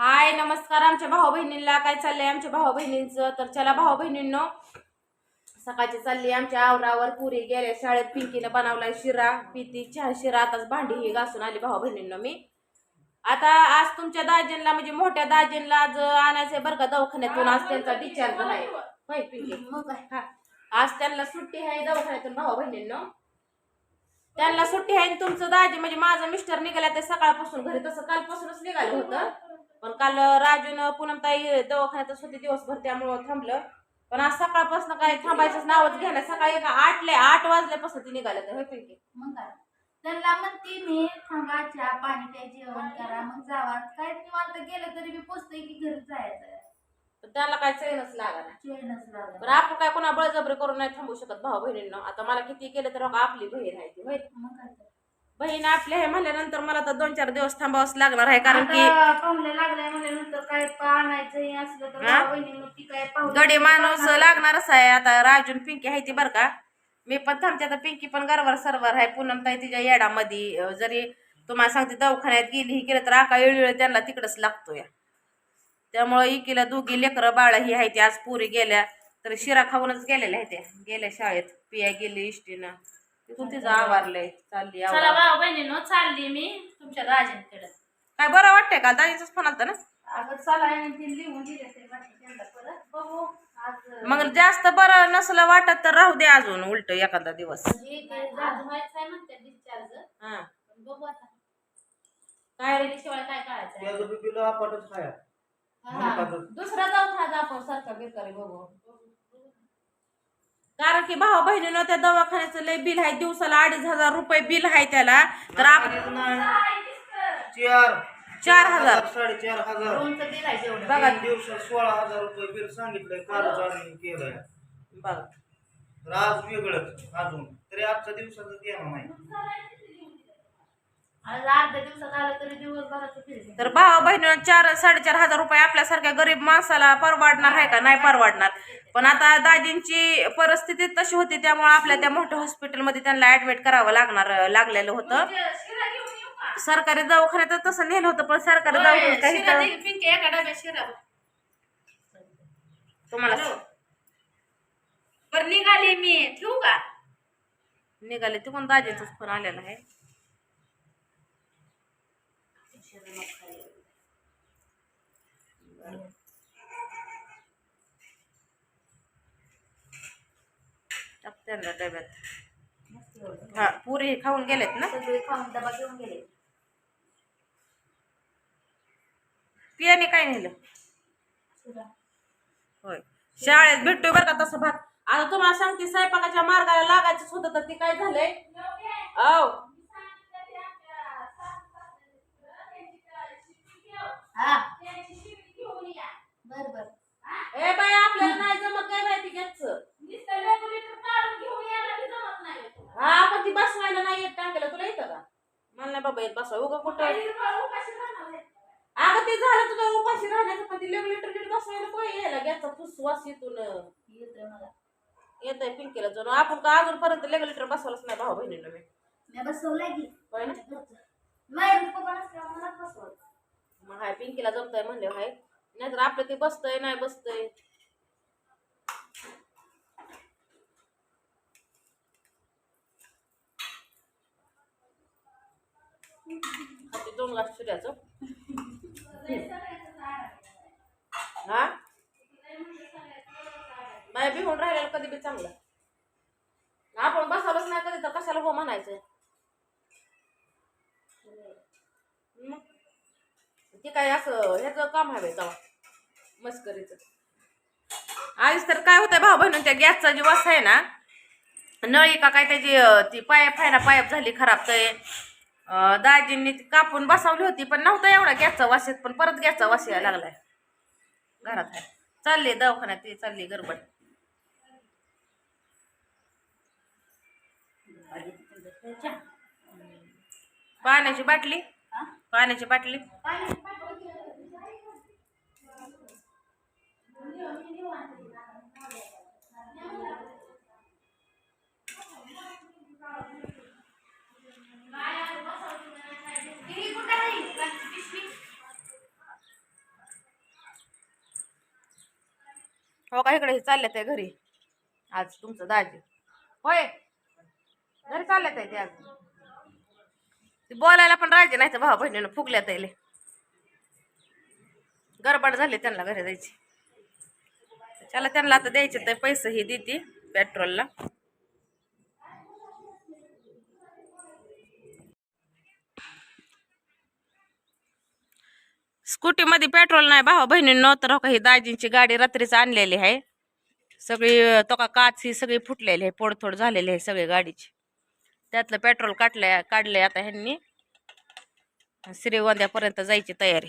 हाय नमस्कार. आमच्या भाऊ बहिणींना काय चाललंय? आमच्या भाऊ बहिणींचं तर चला भाऊ बहिणींनो सकाळची चालली आमच्या आवरावर. पुरी गेल्या शाळेत पिंकीनं बनवलाय शिरा. पिती चहा शिरा. आताच भांडी ही घासून आली भाऊ बहिणींनो मी. आता आज तुमच्या दाजींना म्हणजे मोठ्या दाजींना आज आणायचंय बरं का दवाखान्यातून. आज त्यांचा डिस्चार्ज आहे. होय पिंकी? आज त्यांना सुट्टी आहे दवाखान्यातून भाऊ बहिणींनो त्यांना सुट्टी आहे आणि तुमचं दाजी म्हणजे माझं मिस्टर निघाल्या ते सकाळपासून घरी. तसं कालपासूनच निघालं होतं. पण काल राजून पूनमताई दवाखान्यातच होती दिवसभर त्यामुळं थांबलं. पण आज सकाळपासून काय थांबायचंच नावच घ्यायला. सकाळी एका आठले आठ वाजल्यापासून ती निघाल्या तर पिंकी? मग काय? त्यांना म्हणते मी थांबा चहा पाणी काय जेवण करा मग जावा. काय निवांत गेलं तरी मी पोचते की घरी जायचं पण त्याला काय चैनच लागला चेनच लागला पण आपण काय कोणा बळजबरी करून नाही थांबू शकत भाऊ बहिणींना आता मला किती केलं तर आपली बहीण आहे ती होय? मग काय. बहीण आपली आहे म्हणल्यानंतर मला तर दोन चार दिवस थांबावंच लागणार आहे कारण की आता पाहुणे लागले म्हणल्यानंतर काय आणायचं हे असलं तर हा? बहिणीनं ती काय पाहुणे गडी माणूस लागणारच आहे आता राजून पिंकी आहे ती बरं का. मी पण थांबते आता पिंकी पण गरवर सरवर आहे पूनम ताई तिच्या येडामध्ये अं, जरी तुम्हाला सांगते दवाखान्यात गेली ही केलं तर आका येळ त्यांना तिकडच लागतो या. त्यामुळं इकीला दोघी लेकरं बाळ ही आहे ती आज पुरी गेल्या तर शिरा खाऊनच गेलेल्या आहे त्या. गेल्या शाळेत पिया गेली इष्टीनं. तिथून तिचं आवारलंय चालली चला आवार भाऊ बहिणीनो चालली मी तुमच्या राजांकडे काय बरं वाटतंय का? दाजीचाच फोन आलता ना? अगं चला आणि ती लिहून दिले ते वाटते त्यांना परत. बघू आज मग जास्त बरं नसलं वाटत तर राहू दे अजून उलट एखादा दिवस. म्हणजे ते आज व्हायचं आहे म्हणते डिस्चार्ज हा. पण बघू आता. काय रे? शिवाय काय करायचं त्याचं बी बिल आपणच खाया. हा. दुसरा जाऊ खाजा आपण सारखा बेकारी बघू. कारण की भाऊ बहिणीनं त्या दवाखान्याचं लय बिल आहे दिवसाला अडीच हजार रुपये बिल आहे त्याला. तर आपण चार. चार हजार. साडेचार हजार. रूमचं बिल आहे जेवढं बघा. दिवसात सोळा हजार रुपये बिल सांगितलंय कालच आम्ही केलंय. बघा. तर आज वेगळंच अजून. तरी आजच्या दिवसाचं देणं नाही. आज अर्ध्या दिवसात आलं तरी दिवसभराचं बिल तर भाऊ बहिणीनं चार साडेचार हजार रुपये आपल्यासारख्या गरीब माणसाला परवडणार आहे का? नाही परवडणार. पण आता दाजींची परिस्थिती तशी होती त्यामुळे आपल्या त्या मोठ्या हॉस्पिटलमध्ये त्यांना ऍडमिट करावं लागणार लागलेलं होतं. का? सरकारी दवाखान्यात तसं नेलं होतं पण सरकारी दवाखान्यात काही तुम्हाला बरं निघाली मी. ठेवू का? निघाले तिकडून दाजीचाच फोन आलेला आहे. टाक त्यांना डब्यात हा पुरी खाऊन गेलेत ना? खाऊन डबा घेऊन गेले. पियाने काय नेलं. होय. शाळेत भेटतोय बरं का तसं भात? आता तुम्हाला सांगते स्वयंपाकाच्या मार्गाला लागायचंच होतं तर ते काय झालंय? औ. हा. बर बर. ए बाई आपल्याला नाही जमत काय माहिती घ्यायचं? हा पण ती बसवायला नाही येत टाकायला तुला येतं का? मला नाही बाबा येत बसवा. उगा कुठं अगं ते झालं तुझं उपाशी राहण्याचं पण ती लेबलेटर नीट बसवायला काय यायला घ्यायचा फुसवास येतून येतोय मला. येत आहे पिंकीला जाऊन. आपण का अजूनपर्यंत लेबलेटर बसवलंच नाही भाऊ बहिणीला मी? मी बसवलाय की. होय ना? नाही पप्पा नसल्यावर मग हाय पिंकीला जमतंय म्हणले हाय. नाहीतर आपलं ते बसतंय नाही बसतंय ते दोन ग्लास शिऱ्याचं हा? नाही बी होऊन राहिलेलं कधी बी चांगलं. आपण बसावलंच नाही कधी तर कशाला हो म्हणायचं? ते काय असं ह्याचं काम हवे तेव्हा मस्करीचं. आईच तर काय होतंय भाऊ बहिणून त्या गॅसचा जी वास आहे ना नळी का काय त्याची ती पायप आहे ना पायप झाली खराब तर दाजींनी ती कापून बसवली होती पण नव्हतं एवढा गॅसचा वास येत पण परत गॅसचा वास यायला लागलाय. घरात आहे. चालली दवाखान्यात ती चालली गडबड. पाण्याची बाटली? पाण्याची बाटली? का इकडे चालल्यात आहे घरी. आज तुमचं दाजी. होय. घरी चालल्यात आहे ते आज. ते बोलायला पण राहायचे नाही तर भाऊ बहिणीनं फुगल्यात यायले गडबड झाली त्यांना घरी जायची. चला त्यांना आता द्यायचे तर पैसे ही देते पेट्रोलला स्कूटीमध्ये पेट्रोल नाही भावा बहिणींनो तर हो का ही दाजींची गाडी रात्रीच आणलेली आहे. सगळी तो का काच ही सगळी फुटलेली आहे पोडथोड झालेली आहे सगळी गाडीची. त्यातलं पेट्रोल काढलंय काढलंय आता ह्यांनी. श्रीगोंद्यापर्यंत जायची तयारी.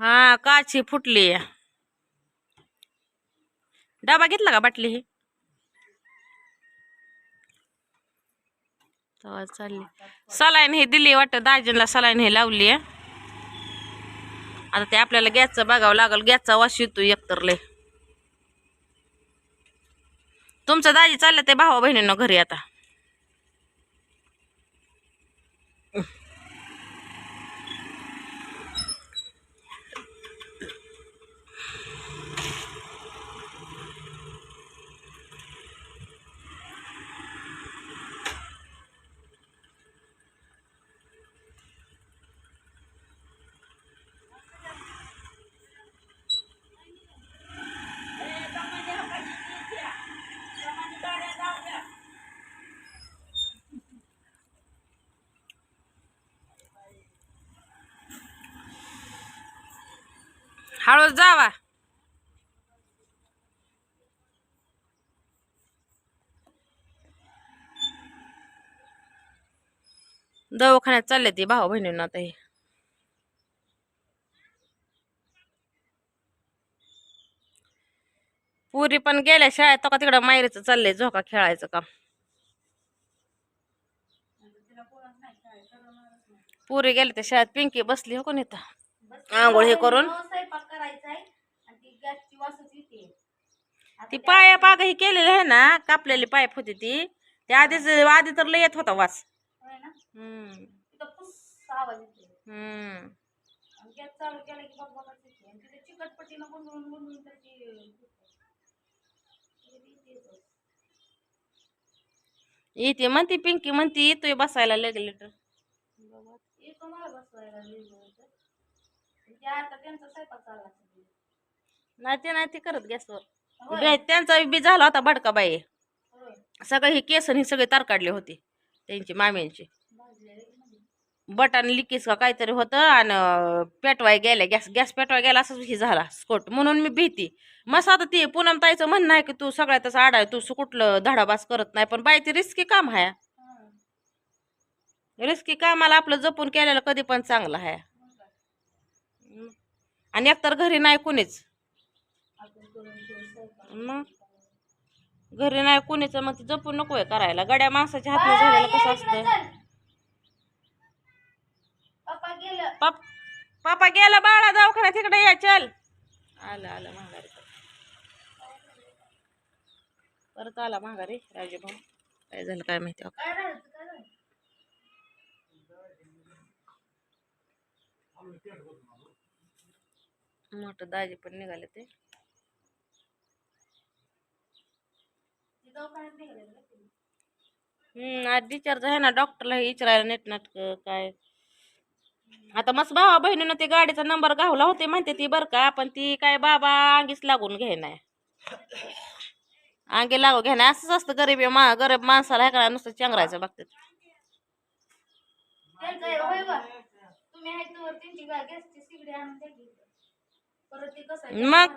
हा काच ही फुटली डबा घेतला का बाटली ही? तेव्हा चालली. सलाईन हे दिली वाटतं दाजींला सलाईन हे लावली आहे. आता ते आपल्याला गॅसचं बघावं लागल गॅसचा वाश येतो एकतरले. तुमचं दाजी चाललं ते भावा बहिणींना घरी आता. हळूच जावा. दवाखान्यात चालले ती भाऊ बहिणींना आता हे. पुरी पण गेल्या शाळेत तो का तिकडं मायरीचं चाललंय झोका खेळायचं काम. पुरी गेले त्या शाळेत पिंकी बसली हो कोण इथं? आंघोळ हे करून. स्वयंपाक करायचा आहे आणि ती गॅसची वासच येते. ती पाया पाग ही केलेली आहे ना कापलेली पाईप होती ती. त्या आधीच आधी तर लय येत होता वास. होय ना? हम्म. तिथं पुस आवाज येते हम्म. आणि गॅस चालू केला की बघ बघा येते आणि तिथे चिकटपट्टीनं गुंडळून गुंडळून त्याची येते म्हणती पिंकी म्हणती येतोय बसायला रेग्युलेटर येतो मला बसवायला ते आता त्यांचा स्वयंपाक चालला असेल. नाही ते नाही ते करत गॅसवर. बे- त्यांचा बी झाला होता भडका बाई होय. सगळे ही केस ही सगळे तार काढली होती त्यांची माम्यांची भाजलेलं आहे मध्ये. बटन लिकीस का काहीतरी होतं आणि पेटवाय गेल्या गॅस गॅस पेटवाय गेला असंच ही झाला स्कोट म्हणून मी भीती मस्त आता ती पूनम ताईचं म्हणणं आहे की तू सगळ्यातच आडाय तू सु- कुठलं धडाबास करत नाही पण बाई ती रिस्की काम आहे हं. रिस्की कामाला आपलं जपून केलेलं कधी पण चांगलं आहे? आणि एकतर घरी नाही कुणीच. आपण. मग? घरी नाही कुणीच मग ती जपून नकोय करायला. गड्या माणसाच्या हातनं झालेलं कसं असतं पाप पापा गेला. बाळा दवाखान्यात तिकडे या चल. आलं आलं माघारी. परत आला माघारी राजूभाऊ काय झालं काय माहिती झालं मोठं दाजी पण निघाले ते? हम्म आज डिस्चार्ज आहे ना डॉक्टरला विचारायला नेट नाटक काय. आता मस्त भावा बहिणीनं ते गाडीचा नंबर गावला होते म्हणते ती बरं का पण ती काय बाबा अंगीच लागून घेणार अंगी लागू घेणार असंच असतं गरीब मा गरीब माणसाला हे का नुसतं चंगरायचं बघतात. होय. तुम्ही मग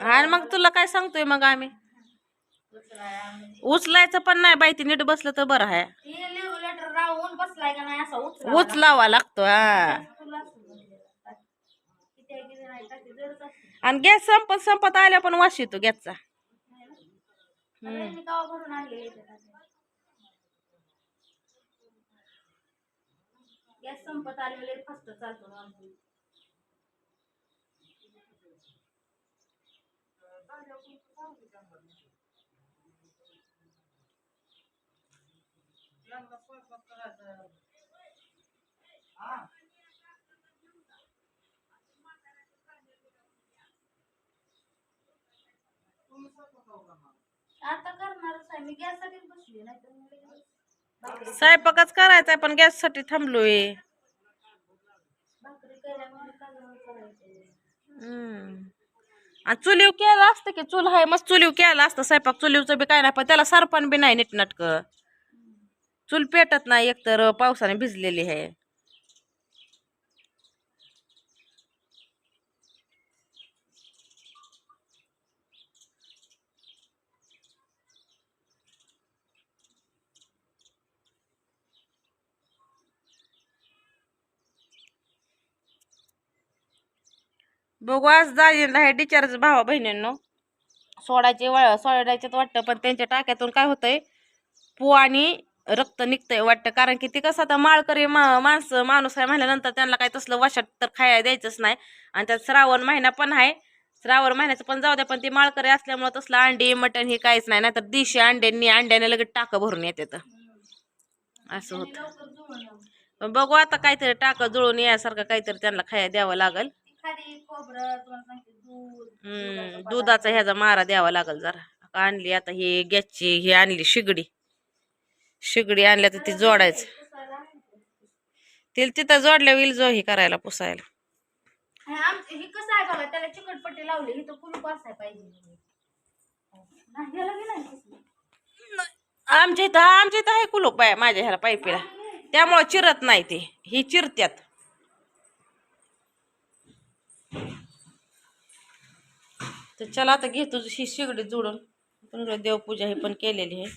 हा मग तुला काय सांगतोय मग आम्ही. उचलायचं पण नाही बाई ती नीट बसलं तर बरं आहे. उचलावं लागतो. हा. आणि गॅस संपत संपत आल्या पण वास येतो गॅसचा. नाही ना? आता यांनी गावा भरून आणले इथे टाकी. गॅस संपत आलेले फास्ट चालतो ना आमचं. आता करणारच आहे मी गॅससाठीच बसली नाही तर मग लगेच भाकरी स्वयंपाकच करायचा पण थांबलोय भाकरी केल्यामुळे कालवण करायचं हम्म. आणि चुलीव केलं असतं की चूल आहे मस्त चुलीव केलं असतं. स्वयंपाक चुलीवचं बी काय नाही पण त्याला सरपण बी नाही नीटनाटकं. चूल पेटत नाही एकतर पावसाने भिजलेली आहे. बघू आज दाजीला हे डिचार्ज भावा बहिणींनो. सोडायचे वा सोडायच्यात वाटतं पण त्यांच्या टाक्यातून काय होतंय पू आणि रक्त निघतंय वाटतं. कारण की ते कसं आता माळकरी मा माणसं माणूस आहे म्हणल्यानंतर त्यांना काय तसलं वशात तर खायला द्यायचंच नाही. आणि त्यात श्रावण महिना पण आहे. श्रावण महिन्याचं पण जाऊ द्या पण ते माळकरी असल्यामुळं तसलं अंडी मटण हे काहीच नाही. नाहीतर दिशी अंड्यांनी अंड्याने लगेच टाकं भरून येते तर. असं होतं. बघू आता काहीतरी टाकं जुळून यासारखं काहीतरी त्यांना खायला द्यावं लागल. ती खाली खोबरं तुम्हाला सांगते दूध. हम्म, दुधाचा दुधाचा ह्याचा मारा द्यावा लागल जरा. आणली आता ही गॅसची ही आणली शिगडी. शिगडी आणल्या तर ती जोडायचं. तिला तिथं जोडल्या होईल जो ही करायला पुसायला. आणि आमचं हे कसं आहे बघा त्याला चिकटपट्टी लावली इथं कुलूप असाय पाहिजे. नाही याला बी नाही कसलं. आमच्या इथं आमच्या इथं आहे कुलूप आहे माझ्या ह्याला पाईपीला त्यामुळं चिरत नाही ते. ही चिरत्यात. तर चला आता घेतो तुझी ही शिगडी जोडून. पण देवपूजा ही पण केलेली आहे.